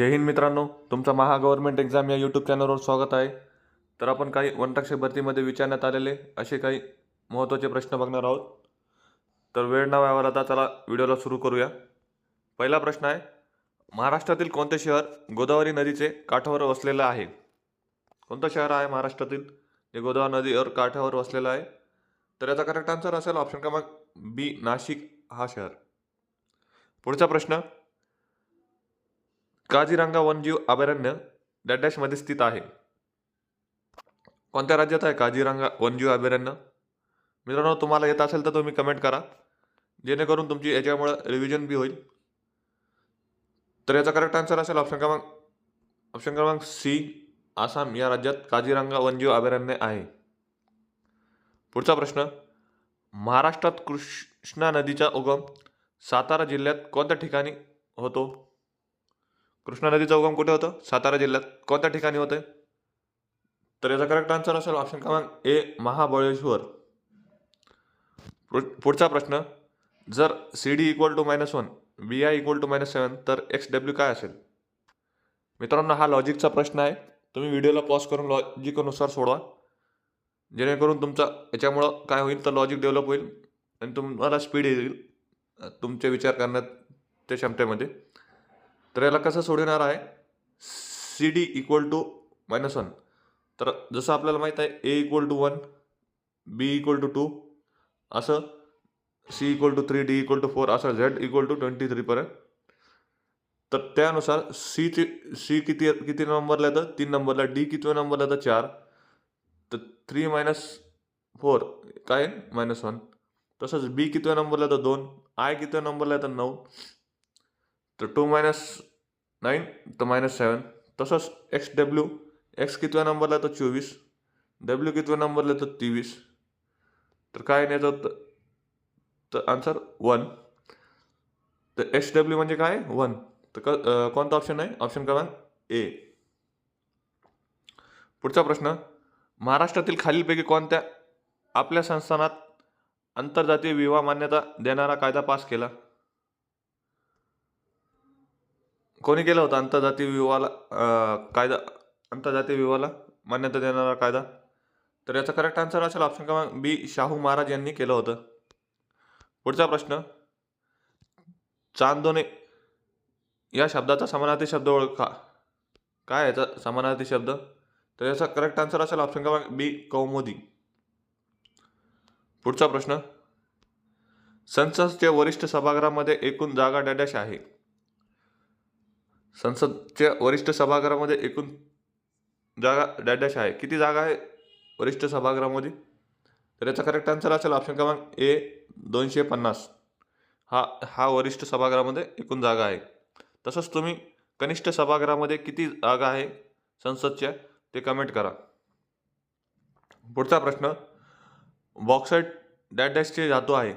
जय हिंद मित्रांनो तुमचं Maha government exam या यूट्यूब चॅनलवर स्वागत आहे. तर आपण काही वनटाक्षी भरतीमध्ये विचारण्यात आलेले असे काही महत्त्वाचे प्रश्न बघणार आहोत. तर वेळ न व्हावा आता चला व्हिडिओला सुरू करूया. पहिला प्रश्न आहे महाराष्ट्रातील कोणते शहर गोदावरी नदीचे काठावर वसलेलं आहे? कोणतं शहर आहे महाराष्ट्रातील जे गोदावरी नदीवर काठावर वसलेलं आहे? तर याचा करेक्ट आन्सर असेल ऑप्शन क्रमांक बी नाशिक हा शहर. पुढचा प्रश्न काझीरंगा वन्यजीव अभयारण्य डॅडॅशमध्ये स्थित आहे. कोणत्या राज्यात आहे काझीरंगा वन्यजीव अभयारण्य? मित्रांनो तुम्हाला येत असेल तर तुम्ही कमेंट करा. जेणेकरून तुमची याच्यामुळं रिव्हिजन बी होईल. तर याचा करेक्ट आन्सर असेल ऑप्शन क्रमांक ऑप्शन क्रमांक सी आसाम या राज्यात काझीरंगा वन्यजीव अभयारण्य आहे. पुढचा प्रश्न महाराष्ट्रात कृष्णा नदीचा उगम सातारा जिल्ह्यात कोणत्या ठिकाणी होतो? कृष्णा नदीचा उगम कुठे होतं? सातारा जिल्ह्यात. कोणत्या ठिकाणी होते? तर याचा करेक्ट आन्सर असेल ऑप्शन क्रमांक ए महाबळेश्वर. पुढचा प्रश्न जर C D equal to minus one B I equal to minus seven तर एक्स डब्ल्यू काय असेल? मित्रांनो हा लॉजिकचा प्रश्न आहे. तुम्ही व्हिडिओला पॉज करून लॉजिकनुसार सोडवा. जेणेकरून तुमचा याच्यामुळं काय होईल? तर लॉजिक डेव्हलप होईल. आणि तुम्हाला स्पीड येईल तुमचे विचार करण्यात त्या क्षमतेमध्ये. तर याला कसं सोडवणार आहे? C D equal to minus one तर जसं आपल्याला माहीत आहे A equal to one B equal to two असं. C equal to three D equal to four असं. झेड इक्वल टू ट्वेंटी थ्रीपर्यंत तर त्यानुसार सीची सी किती किती नंबरला येतं? तीन नंबरला डी किती नंबरला येतं? चार. तर थ्री मायनस फोर काय? मायनस वन तसंच बी किती नंबरला येतं? दोन. आय किती नंबरला येतं? नऊ. तर टू मायनस नाईन तर मायनस सेवन. तसंच एक्स डब्ल्यू एक्स कितव्या नंबरला तर चोवीस डब्ल्यू कितव्या नंबरला तर तेवीस. तर काय नाही येतं तर आन्सर वन तर एक्स डब्ल्यू म्हणजे काय? वन तर क कोणता ऑप्शन आहे? ऑप्शन क्रमांक ए पुढचा प्रश्न. महाराष्ट्रातील खालीलपैकी कोणत्या आपल्या संस्थानात आंतरजातीय विवाह मान्यता देणारा कायदा पास केला? कोणी केला होता आंतरजातीय विवाहाला कायदा आंतरजातीय विवाहाला मान्यता देणारा कायदा? तर याचा करेक्ट आन्सर असेल ऑप्शन क्रमांक बी शाहू महाराज यांनी केलं होतं. पुढचा प्रश्न. चांदोने या शब्दाचा समानार्थी शब्द ओळखा. काय याचा समानार्थी शब्द? तर याचा करेक्ट आन्सर असेल ऑप्शन क्रमांक बी कौमुदी. पुढचा प्रश्न. संसदच्या वरिष्ठ सभागृहामध्ये एकूण जागा डॅडॅश आहे. संसदच्या वरिष्ठ सभागृहामध्ये एकूण जागा डॅडॅश आहे. किती जागा आहे वरिष्ठ सभागृहामध्ये? तर याचा करेक्ट आन्सर असेल ऑप्शन क्रमांक ए दोनशे पन्नास. हा हा वरिष्ठ सभागृहामध्ये एकूण जागा आहे. तसंच तुम्ही कनिष्ठ सभागृहामध्ये किती जागा आहे संसदच्या ते कमेंट करा. पुढचा प्रश्न बॉक्साईट डॅडॅशची धातू आहे.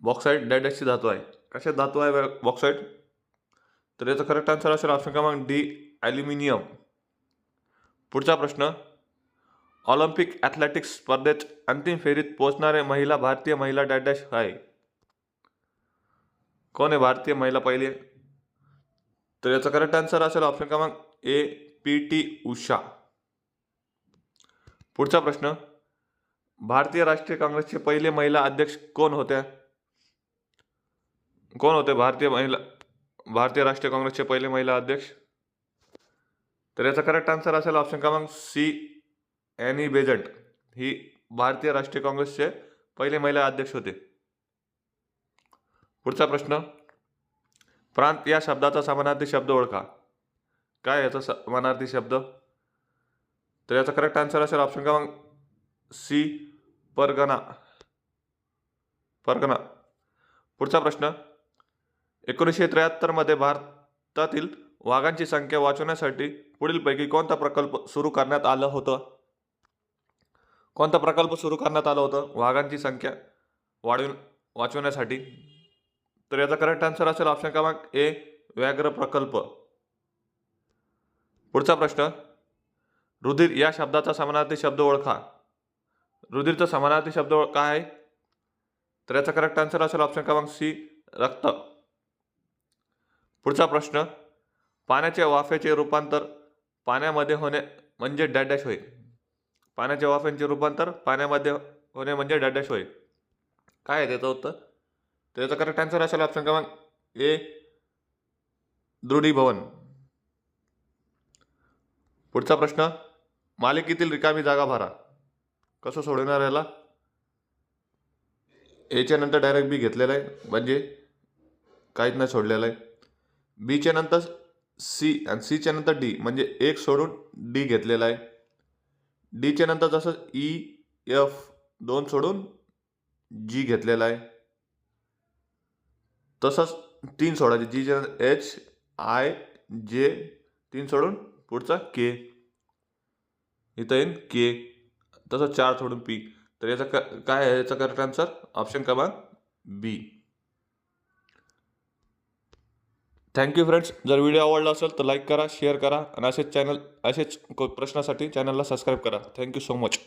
बॉक्साईट डॅडॅशची धातू आहे. कशा धातू आहे? बॉक्साईट तर याचा करेक्ट आन्सर असेल ऑप्शन क्रमांक डी ॲल्युमिनियम पुढचा प्रश्न ऑलिम्पिक ॲथलेटिक्स स्पर्धेत अंतिम फेरीत पोहोचणारे महिला भारतीय महिला डॅडॅश आहे कोण आहे भारतीय महिला पहिली? तर याचा करेक्ट आन्सर असेल ऑप्शन क्रमांक ए पी टी उषा. पुढचा प्रश्न भारतीय राष्ट्रीय काँग्रेसचे पहिले महिला अध्यक्ष कोण होत्या? कोण होते? भारतीय महिला भारतीय राष्ट्रीय काँग्रेसचे पहिले महिला अध्यक्ष? तर याचा करेक्ट आन्सर असेल ऑप्शन क्रमांक सी ॲनी बेजंट ही भारतीय राष्ट्रीय काँग्रेसचे पहिले महिला अध्यक्ष होते. पुढचा प्रश्न. प्रांत या शब्दाचा समानार्थी शब्द ओळखा. काय याचा समानार्थी शब्द? तर याचा करेक्ट आन्सर असेल ऑप्शन क्रमांक सी परगणा. परगणा. पुढचा प्रश्न. एकोणीसशे त्र्याहत्तरमध्ये भारतातील वाघांची संख्या वाचवण्यासाठी पुढीलपैकी कोणता प्रकल्प सुरू करण्यात आलं होतं? कोणता प्रकल्प सुरू करण्यात आलं होतं? वाघांची संख्या वाढवून वाचवण्यासाठी? तर याचा करेक्ट आन्सर असेल ऑप्शन क्रमांक ए व्याघ्र प्रकल्प. पुढचा प्रश्न रुधिर या शब्दाचा समानार्थी शब्द ओळखा. रुधिरचा समानार्थी शब्द काय आहे? तर याचा करेक्ट आन्सर असेल ऑप्शन क्रमांक सी रक्त. पुढचा प्रश्न पाण्याच्या वाफेचे रूपांतर पाण्यामध्ये होणे म्हणजे डॅडॅश होय. पाण्याच्या वाफेंचे रूपांतर पाण्यामध्ये होणे म्हणजे डॅडॅश होय. काय आहे त्याचं उत्तर? त्याचं करेक्ट आन्सर असेल ऑप्शन क्रमांक ए दृढीभवन. पुढचा प्रश्न मालिकेतील रिकामी जागा भरा. कसं सोडवणार याला? एच्या नंतर डायरेक्ट बी घेतलेलं आहे. म्हणजे काहीच नाही सोडलेलं आहे. बीच्या नंतर सी आणि सीच्या नंतर डी म्हणजे एक सोडून डी घेतलेला आहे. डीच्या नंतर जसं ई एफ दोन सोडून जी घेतलेला आहे. तसंच तीन सोडायचे. जीच्या नंतर एच आय जे तीन सोडून पुढचा के. इथं येईन के. तसं चार सोडून पी. तर याचा क काय आहे? याचा करेक्ट आन्सर ऑप्शन क्रमांक बी. थँक्यू फ्रेंड्स जर व्हिडिओ आवडला असेल तर लाईक करा शेअर करा आणि असेच चॅनल असेच को- प्रश्नासाठी चॅनलला सबस्क्राईब करा. Thank you so much